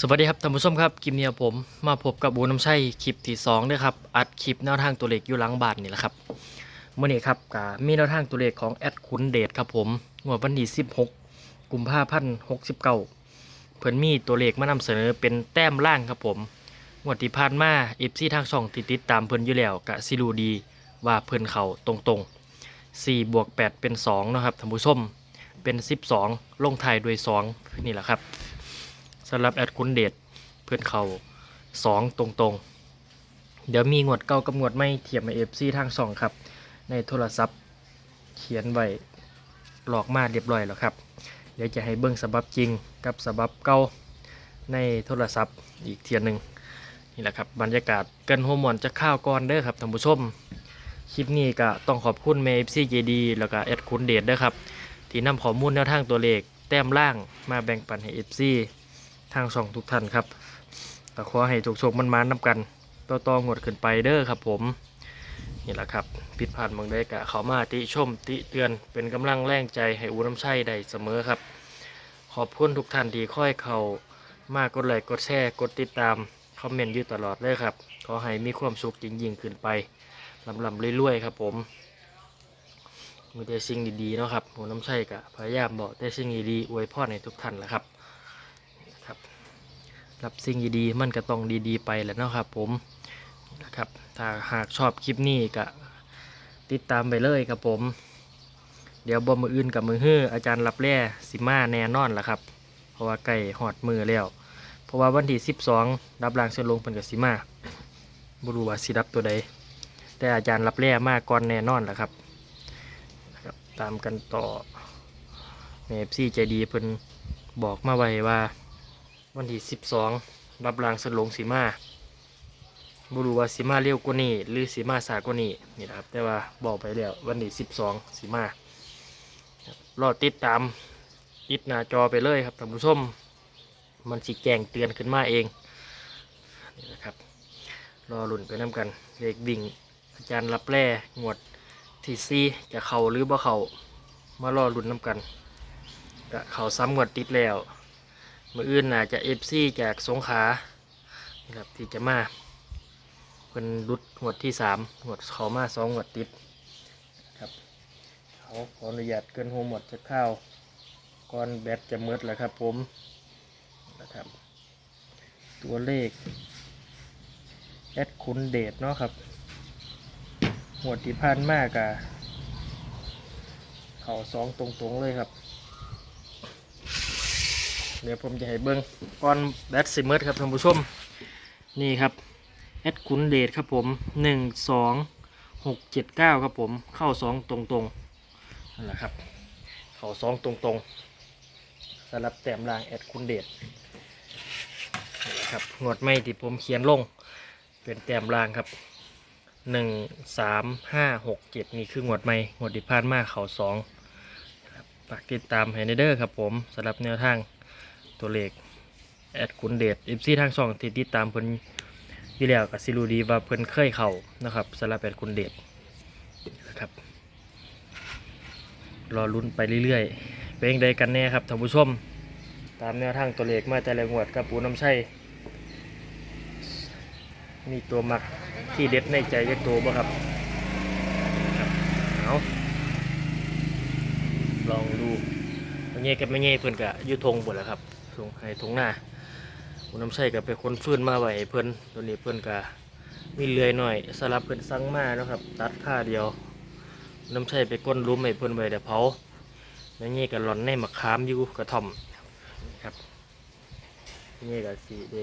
สวัสดีครับท่านผู้ชมครับคลิปนี้ผมมาพบกับบูน้ำชัยคลิปที่สองด้วยครับอัดคลิปแนวทางตัวเลขอยู่หลังบานนี่แหละครับเมื่อนี้ครับก็มีแนวทางตัวเลขของแอดคุณเดชครับผมงวดวันที่16 กุมภาพันธ์69 เพิ่นมีตัวเลขมานำเสนอเป็นแต้มล่างครับผมงวดที่ผ่านมาเอฟซีทางช่องติดติดตามเพิ่นอยู่แล้วกะสิรูดีว่าเพิ่นเขาตรงๆ4บวก8เป็น2นะครับท่านผู้ชมเป็น 12 ลงท้ายด้วย2นี่แหละครับ สำหรับแอดคุณเดชเพื่อนเขาสองตรงๆ เดี๋ยวมีงวดเก่ากับงวดไม่เทียบมาเอฟซีทางสองครับ ในโทรศัพท์เขียนไว้หลอกมาเรียบร้อยแล้วครับ เดี๋ยวจะให้เบิ้งสบับจริงกับสบับเก่าในโทรศัพท์อีกเทียนหนึ่งนี่แหละครับบรรยากาศเกันหัวหมอนจะข้าวก่อนเด้อครับท่านผู้ชมคลิปนี้ก็ต้องขอบคุณเมฟซีเจดีแล้วก็แอดคุณเดชด้อครับ ที่นำข้อมูลแนวทางตัวเลขแต้มล่างมาแบ่งปันให้เอฟซี ทางช่องทุกท่านครับก็ขอให้ทุกโชคมันมานำกันต่อต่องวดขึ้นไปเด้อครับผมนี่แหละครับผิดพลาดบางได้กะเขามาติชมติเตือนเป็นกำลังแรงใจให้อูน้ำใช่ได้เสมอครับ ขอบคุณทุกท่านที่ค่อยเขามากกดไลค์กดแชร์กดติดตามคอมเมนต์อยู่ตลอดเลยครับขอให้มีความสุขจริงๆขึ้นไปลำลำเรื่อยๆครับผมมีแต่สิ่งดีๆเนาะครับอูน้ำใช่กะพยายามบอกแต่สิ่งดีๆอวยพรให้ทุกท่านแหละครับ รับสิ่งดีๆมันก็ต้องดีๆไปแหล้วนาะครับ ผมนะครับถ้าหากชอบคลิปนี้ก็ติดตามไปเลยครับผม เดี๋ยวบ่มืออื่นกับมือฮื้ออาจารย์รับแร่สิมาแน่นอนละครับ เพราะว่าใกล้หอดมือแล้ว เพราะว่าวันที่12รับรางเชิญลงเป็นกับสิมาบรูว่าสิรับตัวใดแต่อาจารย์รับแร่มาก่อนแน่นอนละครับนะครับตามกันต่อเมฟซี่ใจดีเพิ่นบอกมาไว้ว่า วันที่สิบสองรับรางสลงสีมาบรูว่าสีมาเร็วกว่านี้หรือสีมาสากว่านี้นี่นะครับ แต่ว่าบอกไปแล้ววันที่สิบสองสีมารอติดตามอิดหน้าจอไปเลยครับท่านผู้ชมมันสีแกงเตือนขึ้นมาเองนี่นะครับ รอหลุนไปน้ำกันเลขบิ่งอาจารย์รับแร่งวดที่ซีจะเข่าหรือบ่เข่ามารอหลุนน้ำกันก็เข่าซ้ำงวดติดแล้ว มืออื่นน่าจะเอฟซีจากสงขานะครับที่จะมาเป็นรุดหวดที่สามหวดเขามาสองหวดติดครับเขาขออนุญาตเกินหัวหมดจะเข้าก่อนแบตจะมืดแล้วครับผมนะครับ ตัวเลขแอดคุณเดชเนาะครับหวดที่พันมากอะเขาสองตรงๆเลยครับ เดี๋ยวผมจะให้เบิ้งก่อนแบตซิมเมอร์ครับท่านผู้ชม นี่ครับแอดคุณเดชครับผมหนึ่งสองหกเจ็ดเก้าครับผมเข้าสองตรงตรงๆนั่นแหละครับ เข้าสองตรงตรงๆสำหรับแต้มล่างแอดคุณเดชนี่แหละครับงวดไม่ที่ผมเขียนลง เป็นแต้มล่างครับหนึ่งสามห้าหกเจ็ดนี่คืองวดไม่งวดที่ผ่านมาเข้าสองฝากติดตามให้ในเด้อครับผมสำหรับแนวทาง ตัวเลขแอดขุนเดชเอฟซีทางช่องที่ติดตามเพิ่นอยู่แล้วกับซิรูดีว่าเพิ่นเคยเข้านะครับสำหรับแอดขุนเดชครับรอลุ้นไปเรื่อยๆ เป็นยังไงกันแน่ครับท่านผู้ชม ตามแนวทางตัวเลขมาแต่ละงวดกับปูน้ำชัยมีตัวมักที่เด็ดในใจยักตัวบ่ครับครับเอาลองดูไม่เงี้ยกับไม่เงี้ยเพื่อนกะยุทงหมดแล้วครับ ทงให้ทงหน้าคุณน้ำใส่กับไปคนฟื้นมาไว้ให้เพื่อนตัวนี้เพื่อนกะมีเลื่อยหน่อยสลับเพื่อนสั่งมาเนะครับ ตัดค่าเดียวน้ำใส่ไปก้นรุมให้เพื่อนไว้เดี๋ยวเผาไม่เงี้ยกับหลอนในมะขามอยู่กระท่อมครับไม่เงี้ยกับสีเด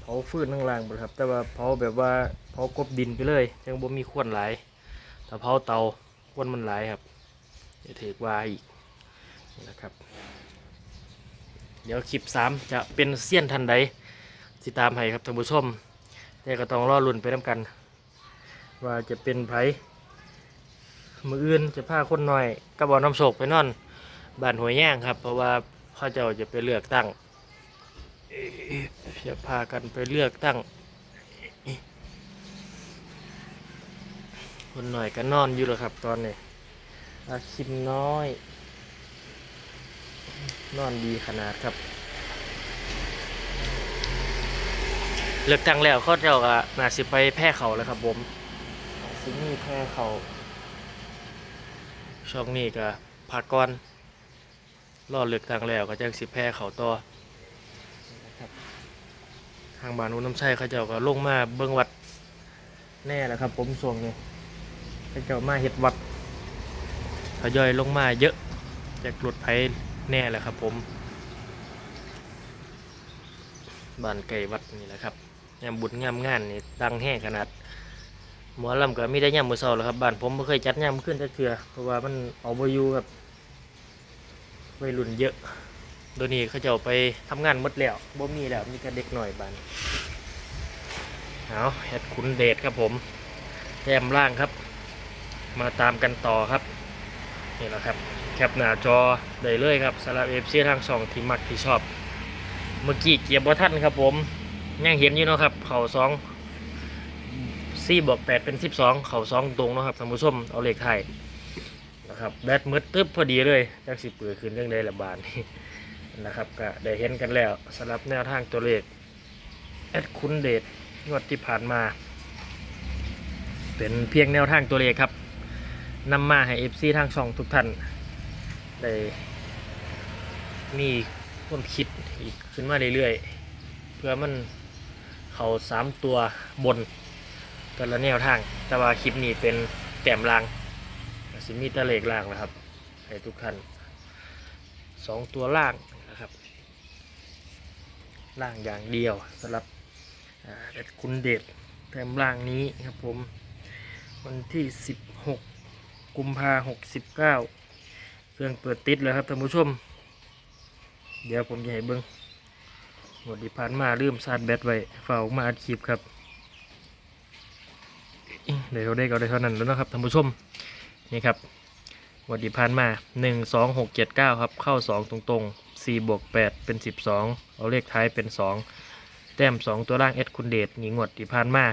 เผาฟื้นข้างล่างหมดครับ แต่ว่าเผาแบบว่าเผากบดินไปเลยยังบ่มีควนหลายแต่เผาเตาควนมันหลายครับเดี๋ยวถือว่าอีกนะครับ เดี๋ยวคลิปสามจะเป็นเสี้ยนทันใดติดตามให้ครับท่านผู้ชมแต่ก็ต้องรอลุ่นไปน้ำกัน ว่าจะเป็นไผมืออื่นจะพาคนหน่อยกระบอกน้ำโศกไปนอนบ้านหัวยย่างครับ เพราะว่าเขาเจ้าจะไปเลือกตั้งจะพากันไปเลือกตั้ง คนหน่อยก็นอนอยู่แล้วครับตอนนี้อาคิมน้อย นอนดีขนาดครับ เลือกตั้งแล้วเขาเจ้าก็น่าสิไปแพร่เขาแล้วครับผมสิมีแพร่เขาช่วงนี้ก็พักก่อนรอเลือกตั้งแล้วก็จะสิแพร่เขาต่อนะครับทางบ้านอุน้ำชัยเขาเจ้าก็ลงมาเบิ่งวัดแน่แล้วครับ ผมช่วงนี้เขาเจ้ามาเฮ็ดวัดทยอยลงมาเยอะจากรถไฟ แน่แหละครับผมบ้านไก่วัดนี่แหละครับยามบุญงามงานนี่ดังแห้งขนาดหมอลำก็มีได้ย่ำมือเศร้าแล้วครับบ้านผมไม่เคยจัดย่ำขึ้นจักเทือเพราะว่ามันเอาบอยู่กับวัยรุ่นเยอะโดยนี้เขาจะไปทำงานมดแล้วบ่มีแล้วมีแต่เด็กหน่อยบ้านเอาเฮ็ดคุณเดชครับผมแต้มล่างครับ มาตามกันต่อครับ นี่แหละครับ แคปหน้าจอได้เลยครับสำหรับเอฟซีทางสองที่มักที่ชอบ เมื่อกี้เกียร์บอทันครับผมยังเห็นอยู่เนาะครับ เข่าสองสี่บวกแปดเป็นสิบสองเข่าสองตรงเนาะครับท่านผู้ชมเอาเลขไทยนะครับแบตมืดตึ๊บพอดีเลยจากสิเปิดขึ้นเรื่องใดละบาทนี่นะครับก็ได้เห็นกันแล้วสำหรับแนวทางตัวเลขแอดคุณเดชงวดที่ผ่านมา เป็นเพียงแนวทางตัวเลขครับนำมาให้เอฟซีทางช่องทุกท่าน ได้มีความคิดอีกขึ้นมาเรื่อยๆ เพื่อมันเขาสามตัวบนแต่ละแนวทาง แต่ว่าคลิปนี้เป็นแต้มลางสิมีตะเลขล่างนะครับให้ทุกท่านสองตัวล่างนะครับ ล่างอย่างเดียวสำหรับเด็ดคุณเด็ดแต้มล่างนี้ครับผม วันที่ 16 กุมภาหกสิบเก้า เครื่องเปิดติดแล้วครับท่านผู้ชม เดี๋ยวผมจะให้เบิ้งหมดที่ผ่านมาลืมซาดแบตไว้ฝากมาอัดคลิปครับเดี๋ยวเราได้ก็ได้เท่านั้นแล้วนะครับท่านผู้ชมนี่ครับหมดที่ผ่านมา 1 2 6 7 9 ครับ เข้า 2 ตรงๆ 4 บวก 8 เป็น 12 เอาเลขท้ายเป็น 2 แต้ม 2 ตัวล่างเอสคุณเดชนี่งวดที่ผ่านมา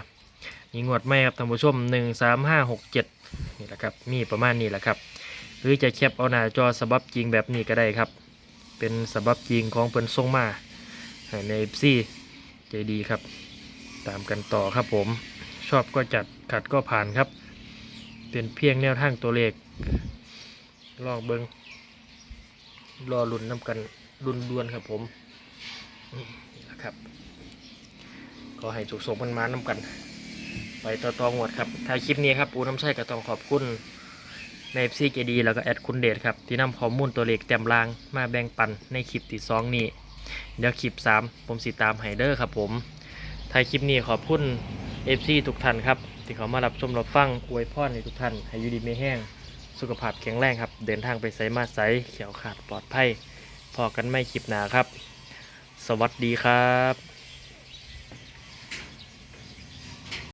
นี่งวดไม่ครับท่านผู้ชม 1 3 5 6 7 นี่แหละครับ มีประมาณนี้แหละครับ หรือจะแคปเอาหน้าจอสบับจริงแบบนี้ก็ได้ครับ เป็นสบับจริงของเพิ่นส่งมาให้ในซี่ใจดีครับ ตามกันต่อครับผม ชอบก็จัดขัดก็ผ่านครับ เป็นเพียงแนวทางตัวเลขลองเบิงรอลุ่นน้ำกันรุนดวนครับผมนะครับก็ให้จุกสมกันมาน้ำกัน ไปต่อตองวดครับท้ายคลิปนี้ครับปูน้ำใช่ก็ต้องขอบคุณ ในซีเจดีแล้วก็แอดคุณเดชครับ ที่นำข้อมูลตัวเลขแต้มลางมาแบ่งปันในคลิปที่สองนี้ เดี๋ยวคลิป 3 ผมสิตามไฮเดอร์ครับผมท้ายคลิปนี้ขอบคุณเอฟซีทุกท่านครับ ที่เขามารับชมรับฟังอวยพรให้ทุกท่านให้อยู่ดีไม่แห้ง สุขภาพแข็งแรงครับ เดินทางไปไสมาไสเขียวขาดปลอดภัยพอกันไม่คลิปหนาครับ สวัสดีครับ